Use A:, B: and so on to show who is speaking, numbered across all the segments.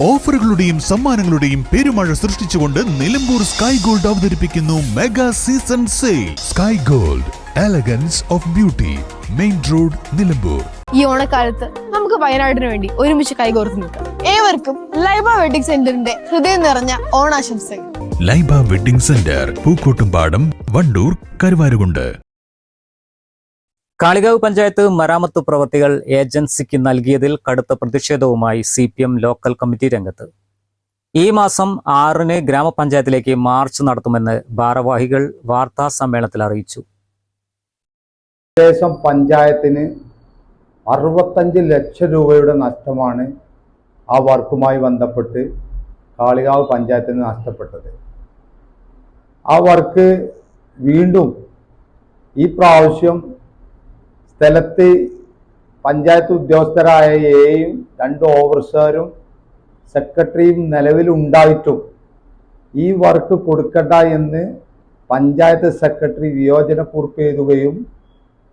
A: ഓഫറുകളുടെയും സമ്മാനങ്ങളുടെയും പെരുമഴ സൃഷ്ടിച്ചുകൊണ്ട് നിലമ്പൂർ സ്കൈ ഗോൾഡ് അവതരിപ്പിക്കുന്നു mega season sale. Sky gold elegance of beauty main road Nilambur.
B: ഈ ഓണക്കാലത്ത് നമുക്ക് വയനാടിന് വേണ്ടി ഒരുമിച്ച് കൈകോർത്ത് നിൽക്കാം. ഏവർക്കും ലൈബ വെഡിങ് സെന്ററിന്റെ ഹൃദയം നിറഞ്ഞ ഓണാശംസകൾ.
A: Laiba wedding centre Pookkottumpadam Wandoor Karuvarakundu.
C: Kalikavu panchayat മരാമത്ത് പ്രവൃത്തികൾ ഏജൻസിക്ക് നൽകിയതിൽ കടുത്ത പ്രതിഷേധവുമായി C P M local committee രംഗത്ത്. ഈ മാസം ആറിന് ഗ്രാമപഞ്ചായത്തിലേക്ക് മാർച്ച് നടത്തുമെന്ന് ഭാരവാഹികൾ വാർത്താ സമ്മേളനത്തിൽ അറിയിച്ചു.
D: ഏകദേശം പഞ്ചായത്തിന് അറുപത്തഞ്ച് ലക്ഷം രൂപയുടെ നഷ്ടമാണ് ആ വർക്കുമായി ബന്ധപ്പെട്ട് കാളികാവ് പഞ്ചായത്തിന് നഷ്ടപ്പെട്ടത്. ആ വർക്ക് വീണ്ടും ഈ പ്രാവശ്യം സ്ഥലത്ത് പഞ്ചായത്ത് ഉദ്യോഗസ്ഥരായ എയും രണ്ട് ഓഫീസറും സെക്രട്ടറിയും നിലവിലുണ്ടായിട്ടും ഈ വർക്ക് കൊടുക്കണ്ട എന്ന് പഞ്ചായത്ത് സെക്രട്ടറി വിയോജനക്കുറിപ്പ് എഴുതുകയും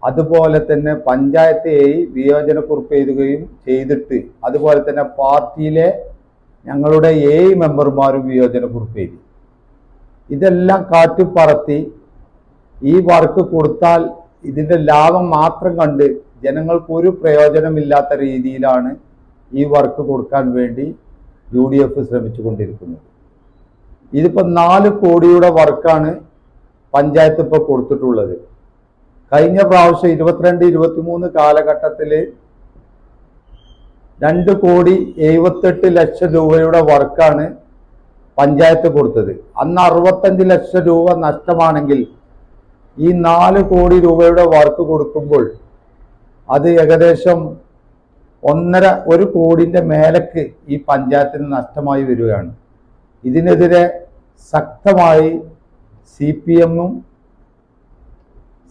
D: അതുപോലെ തന്നെ പഞ്ചായത്ത് എ വിയോജനക്കുറിപ്പ് എഴുതുകയും ചെയ്തിട്ട് അതുപോലെ തന്നെ പാർട്ടിയിലെ ഞങ്ങളുടെ എ മെമ്പർമാരും വിയോജനക്കുറിപ്പ് എഴുതി. ഇതെല്ലാം കാറ്റിപ്പറത്തി ഈ വർക്ക് കൊടുത്താൽ ഇതിന്റെ ലാഭം മാത്രം കണ്ട് ജനങ്ങൾക്ക് ഒരു പ്രയോജനമില്ലാത്ത രീതിയിലാണ് ഈ വർക്ക് കൊടുക്കാൻ വേണ്ടി യു ഡി എഫ് ശ്രമിച്ചുകൊണ്ടിരിക്കുന്നത്. ഇതിപ്പോൾ നാല് കോടിയുടെ വർക്കാണ് പഞ്ചായത്ത് ഇപ്പോൾ കൊടുത്തിട്ടുള്ളത്. കഴിഞ്ഞ പ്രാവശ്യം ഇരുപത്തിരണ്ട് ഇരുപത്തിമൂന്ന് കാലഘട്ടത്തിൽ രണ്ട് കോടി എഴുപത്തെട്ട് ലക്ഷം രൂപയുടെ വർക്കാണ് പഞ്ചായത്ത് കൊടുത്തത്. അന്ന് അറുപത്തഞ്ച് ലക്ഷം രൂപ നഷ്ടമാണെങ്കിൽ ഈ നാല് കോടി രൂപയുടെ വർക്ക് കൊടുക്കുമ്പോൾ അത് ഏകദേശം ഒന്നര ഒരു കോടിന്റെ മേലക്ക് ഈ പഞ്ചായത്തിന് നഷ്ടമായി വരികയാണ്. ഇതിനെതിരെ ശക്തമായി സി പി എമ്മും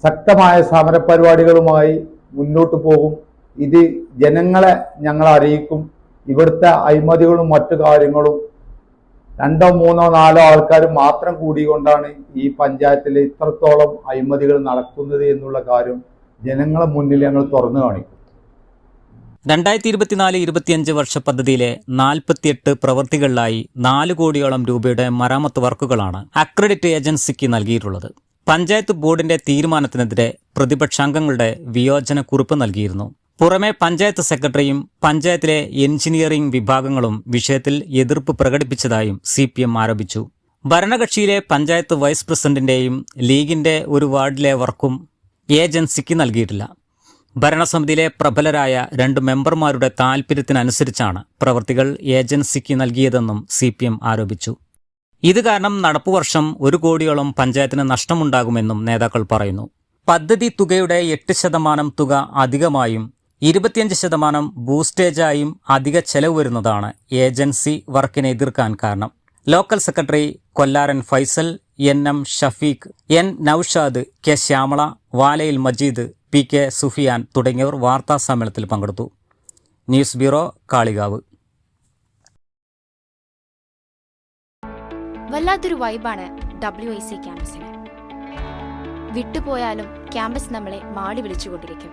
D: ശക്തമായ സമരപരിപാടികളുമായി മുന്നോട്ട് പോകും. ഇത് ജനങ്ങളെ ഞങ്ങൾ അറിയിക്കും. ഇവിടുത്തെ അഴിമതികളും മറ്റു കാര്യങ്ങളും രണ്ടോ മൂന്നോ നാലോ ആൾക്കാർ മാത്രം കൂടിക്കൊണ്ടാണ് ഈ പഞ്ചായത്തിൽ ഇത്രത്തോളം അഴിമതികൾ നടക്കുന്നത് എന്നുള്ള കാര്യം ജനങ്ങളെ മുന്നിൽ ഞങ്ങൾ തുറന്നു കാണിക്കും.
C: രണ്ടായിരത്തി ഇരുപത്തിനാല് ഇരുപത്തിയഞ്ച് വർഷ പദ്ധതിയിലെ നാൽപ്പത്തിയെട്ട് പ്രവൃത്തികളിലായി നാല് കോടിയോളം രൂപയുടെ മരാമത്ത് വർക്കുകളാണ് അക്രഡിറ്റ് ഏജൻസിക്ക് നൽകിയിട്ടുള്ളത്. പഞ്ചായത്ത് ബോർഡിന്റെ തീരുമാനത്തിനെതിരെ പ്രതിപക്ഷാംഗങ്ങളുടെ വിയോജന കുറിപ്പ് നൽകിയിരുന്നു. പുറമെ പഞ്ചായത്ത് സെക്രട്ടറിയും പഞ്ചായത്തിലെ എഞ്ചിനീയറിംഗ് വിഭാഗങ്ങളും വിഷയത്തിൽ എതിർപ്പ് പ്രകടിപ്പിച്ചതായും സി പി എം ആരോപിച്ചു. ഭരണകക്ഷിയിലെ പഞ്ചായത്ത് വൈസ് പ്രസിഡന്റിന്റെയും ലീഗിന്റെ ഒരു വാർഡിലെ വർക്കും ഏജൻസിക്ക് നൽകിയിട്ടില്ല. ഭരണസമിതിയിലെ പ്രബലരായ രണ്ട് മെമ്പർമാരുടെ താൽപ്പര്യത്തിനനുസരിച്ചാണ് പ്രവൃത്തികൾ ഏജൻസിക്ക് നൽകിയതെന്നും സി പി എം ആരോപിച്ചു. ഇത് കാരണം നടപ്പുവർഷം ഒരു കോടിയോളം പഞ്ചായത്തിന് നഷ്ടമുണ്ടാകുമെന്നും നേതാക്കൾ പറയുന്നു. പദ്ധതി തുകയുടെ എട്ട് ശതമാനം തുക അധികമായും ഇരുപത്തിയഞ്ച് ശതമാനം ബൂസ്റ്റേജായും അധിക ചെലവ് വരുന്നതാണ് ഏജൻസി വർക്കിനെ എതിർക്കാൻ കാരണം. Local secretary Kollaran Faisal N M Shafeeq N Noushad K Shyamala Valayil Majeed P K Sufiyan തുടങ്ങിയവർ വാർത്താ സമ്മേളനത്തിൽ പങ്കെടുത്തു. News bureau Kalikavu.
E: വല്ലാത്തൊരു വൈബാണ് ഡബ്ല്യു ഐ സി ക്യാമ്പസിന്. വിട്ടുപോയാലും ക്യാമ്പസ് നമ്മളെ മാടി വിളിച്ചുകൊണ്ടിരിക്കും.